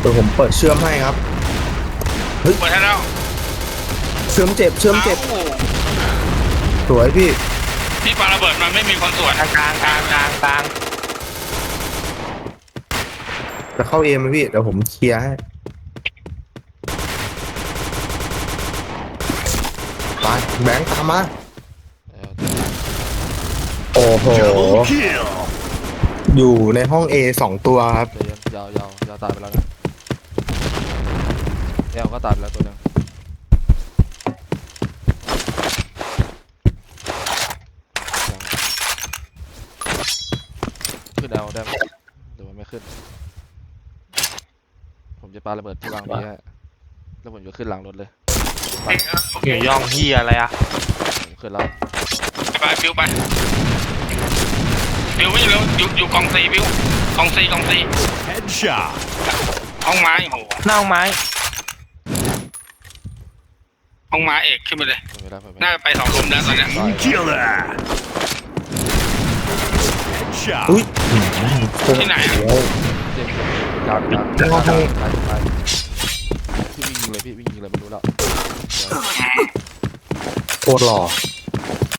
เดี๋ยวผมเปิดเชื่อมให้ครับเฮ้ยเปิดให้แล้วเชื่อมเจ็บ เชื่อมเจ็บสวยพี่ พี่ปาระเบิดมันไม่มีคนสวยกลางกลางกลางกลางจะเข้าเอมไหมพี่ เดี๋ยวผมเคลียร์ให้ไปแบงค์ตามมา โอ้โห อยู่ในห้อง A สองตัวครับ ใจเย็นยาวยาวยาวตายไปแล้วนะแอลก็ตายไปแล้วตัวหนึงยังขึ้นแอลได้ไหมหรือว่าไม่ขึ้น ผมจะปาระเบิดที่วางบีให้แล้วผมจะขึ้นหลังรถเลยเอ้ยเอาโอเคอยู่ย่องเฮียอะไรอะผมขึ้นแล้ว ไปฟิวไป ฟิววิ่งเร็วอยู่อยู่กองซีฟิวกองซีกองซี Headshot. ห้องไม้โอ้โหหน้าห้องไม้ ห้องไม้เอกขึ้นไปเลย ไม่ได้ไม่ได้น่าจะไปสองลุมแล้วตอนเนี้ย Killer. Headshot. อุ้ยที่ไหนอะเดี๋ยวเจ็บกลางกลางข้างนอกห้องตายตายพี่วิ่งยิงเลยพี่วิ่งยิงเลยไม่รู้แล้วโคตรหล่อ